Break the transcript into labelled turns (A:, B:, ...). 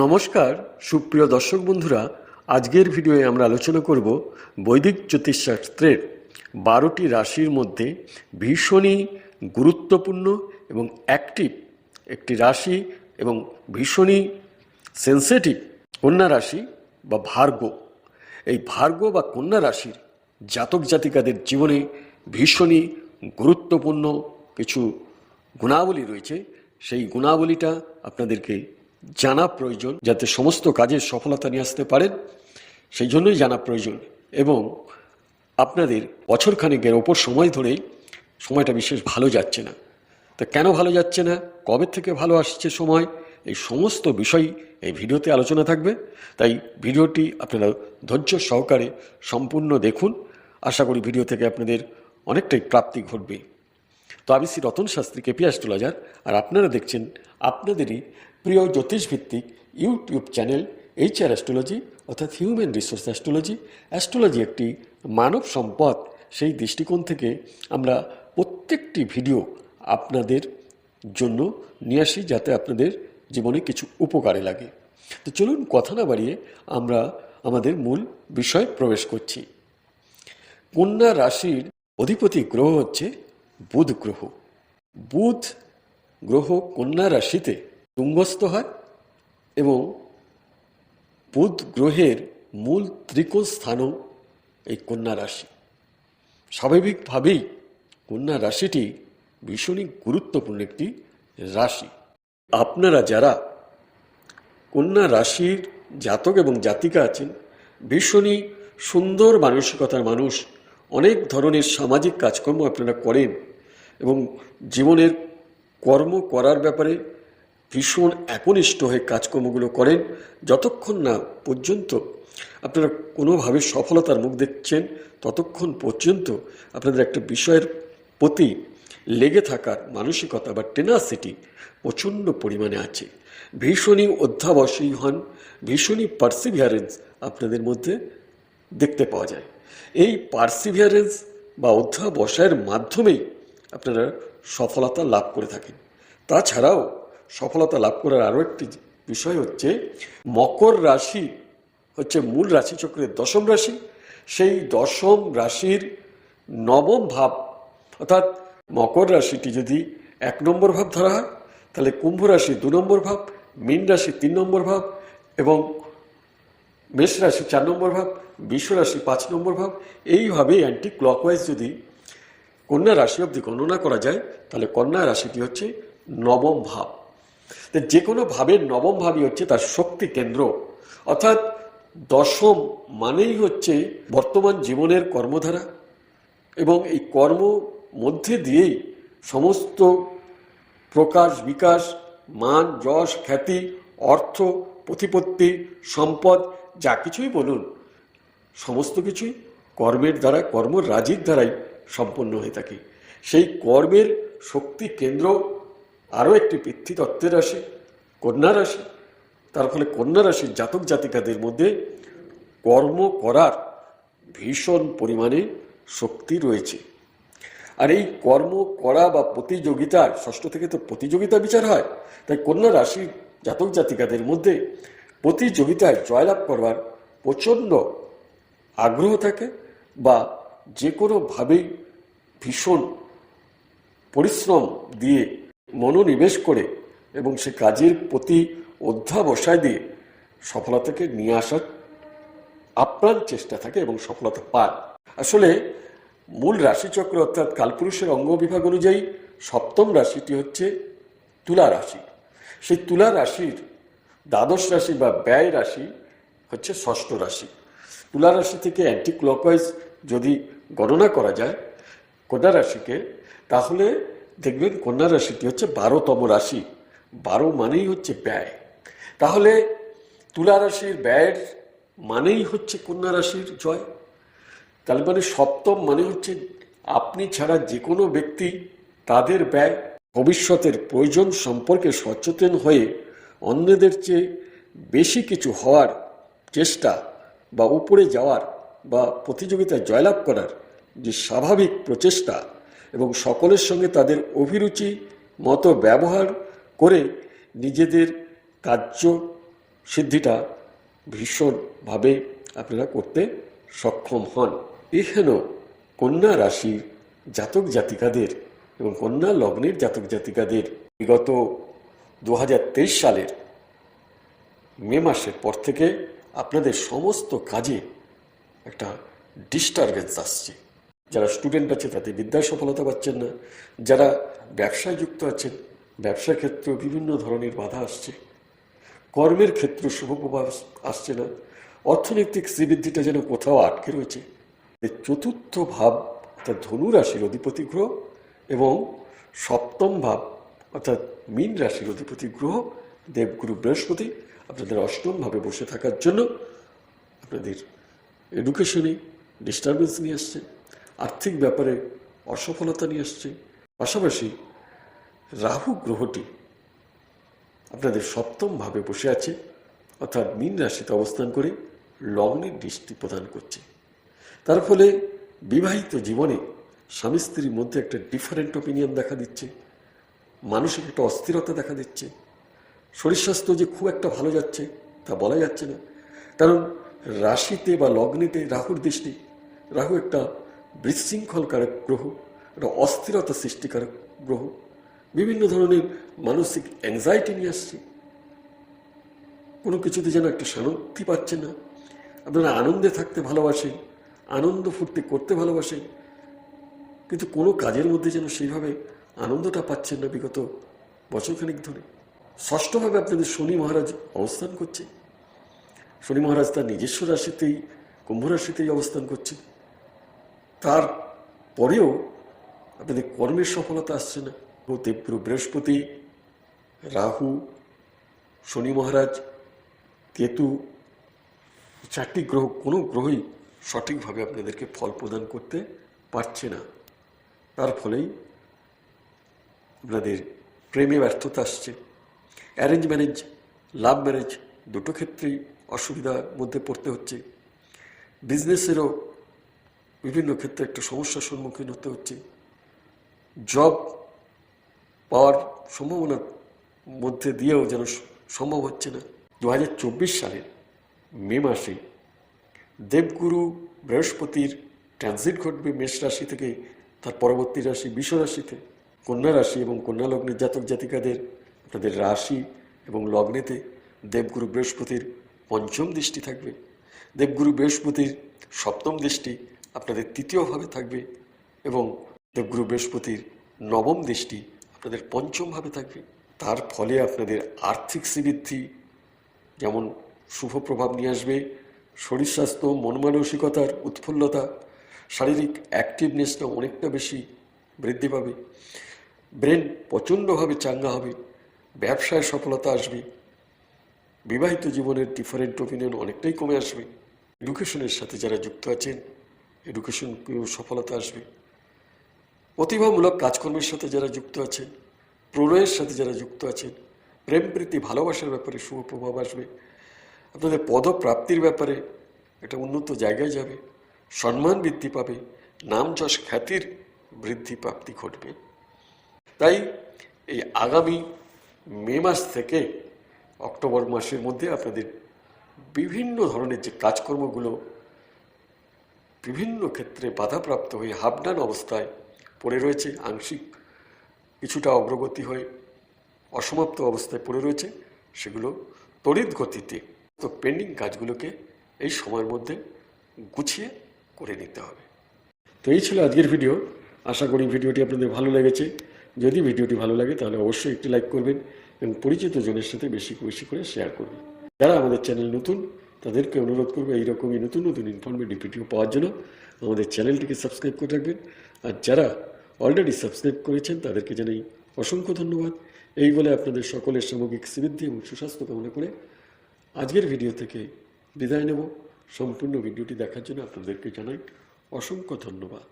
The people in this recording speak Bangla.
A: নমস্কার, সুপ্রিয় দর্শক বন্ধুরা, আজকের ভিডিওয়ে আমরা আলোচনা করব বৈদিক জ্যোতিষশাস্ত্রের বারোটি রাশির মধ্যে ভীষণই গুরুত্বপূর্ণ এবং অ্যাক্টিভ একটি রাশি এবং ভীষণই সেন্সিটিভ কন্যা রাশি বা ভার্গ। এই ভার্গ বা কন্যা রাশির জাতক জাতিকাদের জীবনে ভীষণই গুরুত্বপূর্ণ কিছু গুণাবলী রয়েছে। সেই গুণাবলীটা আপনাদেরকে জানা প্রয়োজন যাতে সমস্ত কাজের সফলতা নিয়ে আসতে পারেন, সেই জন্যই জানা প্রয়োজন। এবং আপনাদের বছরখানেকের ওপর সময় ধরেই সময়টা বিশেষ ভালো যাচ্ছে না। তা কেন ভালো যাচ্ছে না? কবে থেকে ভালো আসছে সময়? এই সমস্ত বিষয় এই ভিডিওতে আলোচনা থাকবে। তাই ভিডিওটি আপনারা ধৈর্য সহকারে সম্পূর্ণ দেখুন। আশা করি ভিডিও থেকে আপনাদের অনেকটাই প্রাপ্তি ঘটবে। তো আমি শ্রী রতন শাস্ত্রী কেপি অ্যাস্ট্রোলজার আর আপনারা দেখছেন আপনাদেরই প্রিয় জ্যোতিষভিত্তিক YouTube channel H R astrology অর্থাৎ হিউম্যান রিসোর্স অ্যাস্ট্রোলজি অ্যাস্ট্রোলজি একটি মানব সম্পদ। সেই দৃষ্টিকোণ থেকে আমরা প্রত্যেকটি ভিডিও আপনাদের জন্য নিয়ে আসি যাতে আপনাদের জীবনে কিছু উপকারে লাগে। তো চলুন কথা না বাড়িয়ে আমরা আমাদের মূল বিষয়ে প্রবেশ করছি। কন্যা রাশির অধিপতি গ্রহ হচ্ছে বুধ গ্রহ। বুধ গ্রহ কন্যা রাশিতে তুঙ্গস্থ হয় এবং বুধ গ্রহের মূল ত্রিকোণ স্থানও এই কন্যা রাশি। স্বাভাবিকভাবেই কন্যা রাশিটি ভীষণই গুরুত্বপূর্ণ একটি রাশি। আপনারা যারা কন্যা রাশির জাতক এবং জাতিকা আছেন, ভীষণই সুন্দর মানসিকতার মানুষ, অনেক ধরনের সামাজিক কাজকর্ম আপনারা করেন এবং জীবনের কর্ম করার ব্যাপারে ভীষণ একনিষ্ঠ হয়ে কাজকর্মগুলো করেন। যতক্ষণ না পর্যন্ত আপনারা কোনোভাবে সফলতার মুখ দেখছেন, ততক্ষণ পর্যন্ত আপনাদের একটা বিষয়ের প্রতি লেগে থাকার মানসিকতা বা টেনাসিটি প্রচণ্ড পরিমাণে আছে। ভীষণই অধ্যাবসী হন, ভীষণই পার্সিভিয়ারেন্স আপনাদের মধ্যে দেখতে পাওয়া যায়। এই পার্সিভিয়ারেন্স বা অধ্যাবসায়ের মাধ্যমেই আপনারা সফলতা লাভ করে থাকেন। তাছাড়াও সফলতা লাভ করার আরও একটি বিষয় হচ্ছে, মকর রাশি হচ্ছে মূল রাশিচক্রের দশম রাশি। সেই দশম রাশির নবম ভাব, অর্থাৎ মকর রাশিটি যদি এক নম্বর ভাব ধরা হয়, তাহলে কুম্ভ রাশি দু নম্বর ভাব, মীন রাশি তিন নম্বর ভাব এবং মেষ রাশি চার নম্বর ভাব, বিশ্ব রাশি পাঁচ নম্বর ভাব। এইভাবে অ্যান্টি ক্লকওয়াইজ যদি কন্যা রাশি অবধি গণনা করা যায়, তাহলে কন্যা রাশিটি হচ্ছে নবম ভাব। তো যে কোনো ভাবের নবম ভাবই হচ্ছে তার শক্তি কেন্দ্র। অর্থাৎ দশম মানেই হচ্ছে বর্তমান জীবনের কর্মধারা এবং এই কর্ম মধ্যে দিয়েই সমস্ত প্রকাশ, বিকাশ, মান, যশ, খ্যাতি, অর্থ, প্রতিপত্তি, সম্পদ, যা কিছুই বলুন, সমস্ত কিছুই কর্মের দ্বারা, কর্মরাজির দ্বারাই সম্পন্ন হয়ে থাকে। সেই কর্মের শক্তি কেন্দ্র আরও একটি পিতৃতত্ত্বের রাশি, কন্যা রাশি। তার ফলে কন্যা রাশির জাতক জাতিকাদের মধ্যে কর্ম করার ভীষণ পরিমাণে শক্তি রয়েছে। আর এই কর্ম করা বা প্রতিযোগিতার, ষষ্ঠ থেকে তো প্রতিযোগিতা বিচার হয়, তাই কন্যা রাশির জাতক জাতিকাদের মধ্যে প্রতিযোগিতায় জয়লাভ করবার প্রচণ্ড আগ্রহ থাকে বা যে কোনোভাবেই ভীষণ পরিশ্রম দিয়ে মনোনিবেশ করে এবং সে কাজের প্রতি অধ্যাবসায় দিয়ে সফলতাকে নিয়ে আসার আপ্রাণ চেষ্টা থাকে এবং সফলতা পান আসলে মূল রাশিচক্র অর্থাৎ কালপুরুষের অঙ্গ বিভাগ অনুযায়ী সপ্তম রাশিটি হচ্ছে তুলা রাশি। সেই তুলা রাশির দ্বাদশ রাশি বা ব্যয় রাশি হচ্ছে ষষ্ঠ রাশি। তুলা রাশি থেকে অ্যান্টি ক্লকওয়াইজ যদি গণনা করা যায়, কন্যা রাশিকে, তাহলে দেখবেন কন্যা রাশিটি হচ্ছে বারোতম রাশি। বারো মানেই হচ্ছে ব্যয়। তাহলে তুলা রাশির ব্যয়ের মানেই হচ্ছে কন্যা রাশির জয়। তাহলে মানে সপ্তম মানে হচ্ছে আপনি ছাড়া যে কোনো ব্যক্তি তাদের ব্যয়, ভবিষ্যতের প্রয়োজন সম্পর্কে সচেতন হয়ে অন্যদের চেয়ে বেশি কিছু হওয়ার চেষ্টা বা উপরে যাওয়ার বা প্রতিযোগিতায় জয়লাভ করার যে স্বাভাবিক প্রচেষ্টা এবং সকলের সঙ্গে তাদের অভিরুচি, মতো ব্যবহার করে নিজেদের কার্য সিদ্ধিটা ভীষণভাবে আপনারা করতে সক্ষম হন। এখানেও কন্যা রাশির জাতক জাতিকাদের এবং কন্যা লগ্নের জাতক জাতিকাদের বিগত দু হাজার তেইশ সালের মে মাসের পর থেকে আপনাদের সমস্ত কাজে একটা ডিস্টারবেন্স আসছে। যারা স্টুডেন্ট আছে তাদের বিদ্যায় সফলতা পাচ্ছেন না। যারা ব্যবসায় যুক্ত আছেন, ব্যবসার ক্ষেত্রেও বিভিন্ন ধরনের বাধা আসছে। কর্মের ক্ষেত্রে শুভ প্রভাব আসছে না। অর্থনৈতিক শ্রীবৃদ্ধিটা যেন কোথাও আটকে রয়েছে। এই চতুর্থ ভাব অর্থাৎ ধনু রাশির অধিপতি গ্রহ এবং সপ্তম ভাব অর্থাৎ মীন রাশির অধিপতি গ্রহ দেবগুরু বৃহস্পতি আপনাদের অষ্টম ভাবে বসে থাকার জন্য আপনাদের এডুকেশনে ডিস্টারবেন্স নিয়ে আসছে। আর্থিক ব্যাপারে অসফলতা নিয়ে আসছে। পাশাপাশি রাহু গ্রহটি আপনাদের সপ্তম ভাবে বসে আছে, অর্থাৎ মীন রাশিতে অবস্থান করে লগ্নের দৃষ্টি প্রদান করছে। তার ফলে বিবাহিত জীবনে স্বামী স্ত্রীর মধ্যে একটা ডিফারেন্ট অপিনিয়ন দেখা দিচ্ছে, মানসিক একটা অস্থিরতা দেখা দিচ্ছে, শরীর স্বাস্থ্য যে খুব একটা ভালো যাচ্ছে তা বলা যাচ্ছে না। কারণ রাশিতে বা লগ্নেতে রাহুর দৃষ্টি, রাহু একটা বিশৃঙ্খলকারক গ্রহ, একটা অস্থিরতা সৃষ্টিকারক গ্রহ, বিভিন্ন ধরনের মানসিক অ্যাংজাইটি নিয়ে আসছে। কোনো কিছুতে যেন একটা শান্তি পাচ্ছেন না। আপনারা আনন্দে থাকতে ভালোবাসেন, আনন্দ ফুর্তি করতে ভালোবাসেন, কিন্তু কোনো কাজের মধ্যে যেন সেইভাবে আনন্দটা পাচ্ছেন না বিগত বছরখানিক ধরে। ষষ্ঠভাবে আপনাদের শনি মহারাজ অবস্থান করছে। শনি মহারাজ তার নিজস্ব রাশিতেই, কুম্ভ রাশিতেই অবস্থান করছে তার পরেও আপনাদের কর্মের সফলতা আসছে না। দেবগুরু বৃহস্পতি, রাহু, শনি মহারাজ, কেতু চারটি গ্রহ কোনো গ্রহই সঠিকভাবে আপনাদেরকে ফল প্রদান করতে পারছে না। তার ফলেই আপনাদের প্রেমে ব্যর্থতা আসছে। অ্যারেঞ্জ ম্যারেজ, লাভ ম্যারেজ দুটো ক্ষেত্রেই অসুবিধার মধ্যে পড়তে হচ্ছে। বিজনেসেরও বিভিন্ন ক্ষেত্রে একটা সমস্যার সম্মুখীন হতে হচ্ছে। জব পাওয়ার সম্ভাবনার মধ্যে দিয়েও যেন সম্ভব হচ্ছে না। দু সালের মে মাসে দেবগুরু বৃহস্পতির ট্রানজিট ঘটবে মেষ রাশি থেকে, তার পরবর্তী রাশি রাশিতে। কন্যা রাশি এবং কন্যা লগ্নের জাতক জাতিকাদের, তাদের রাশি এবং লগ্নেতে দেবগুরু বৃহস্পতির পঞ্চম দৃষ্টি থাকবে। দেবগুরু বৃহস্পতির সপ্তম দৃষ্টি আপনাদের তৃতীয়ভাবে থাকবে এবং দেবগুরু বৃহস্পতির নবম দৃষ্টি আপনাদের পঞ্চমভাবে থাকবে। তার ফলে আপনাদের আর্থিক শ্রীবৃদ্ধি যেমন শুভ প্রভাব নিয়ে আসবে, শরীর স্বাস্থ্য মন মানসিকতার উৎফুল্লতা, শারীরিক অ্যাক্টিভনেসটা অনেকটা বেশি বৃদ্ধি পাবে। ব্রেন প্রচণ্ডভাবে চাঙ্গা হবে, ব্যবসায় সফলতা আসবে, বিবাহিত জীবনের ডিফারেন্ট ওপিনিয়ন অনেকটাই কমে আসবে। এডুকেশনের সাথে যারা যুক্ত আছেন এডুকেশন সফলতা আসবে। প্রতিভামূলক কাজকর্মের সাথে যারা যুক্ত আছেন, প্রণয়ের সাথে যারা যুক্ত আছেন, প্রেম, প্রীতি, ভালোবাসার ব্যাপারে শুভ প্রভাব আসবে। আপনাদের পদপ্রাপ্তির ব্যাপারে একটা উন্নত জায়গায় যাবে, সম্মান বৃদ্ধি পাবে, নাম যশ খ্যাতির বৃদ্ধি প্রাপ্তি ঘটবে। তাই এই আগামী মে মাস থেকে অক্টোবর মাসের মধ্যে আপনাদের বিভিন্ন ধরনের যে কাজকর্মগুলো বিভিন্ন ক্ষেত্রে বাধাপ্রাপ্ত হয়ে হাবডান অবস্থায় পড়ে রয়েছে আংশিক। কিছুটা অগ্রগতি হয়ে অসমাপ্ত অবস্থায় পড়ে রয়েছে। সেগুলো তড়িৎ গতিতে তো পেন্ডিং কাজগুলোকে এই সময়ের মধ্যে গুছিয়ে করে নিতে হবে। তো এই ছিল আজকের ভিডিও। আশা করি ভিডিওটি আপনাদের ভালো লেগেছে। যদি ভিডিওটি ভালো লাগে তাহলে অবশ্যই একটি লাইক করবেন এবং পরিচিত জনের সাথে বেশি বেশি করে শেয়ার করবেন। যারা আমাদের চ্যানেল নতুন তাদেরকে অনুরোধ করব এইরকমই নতুন নতুন ইনফরমেটিভ ভিডিও পাওয়ার জন্য আমাদের চ্যানেলটিকে সাবস্ক্রাইব করে রাখবেন। আর যারা অলরেডি সাবস্ক্রাইব করেছেন, তাদেরকে জানাই অসংখ্য ধন্যবাদ। এই বলে আপনাদের সকলের সামগ্রিক সমৃদ্ধি এবং সুস্বাস্থ্য কামনা করে আজকের ভিডিও থেকে বিদায় নেব। সম্পূর্ণ ভিডিওটি দেখার জন্য আপনাদেরকে জানাই অসংখ্য ধন্যবাদ।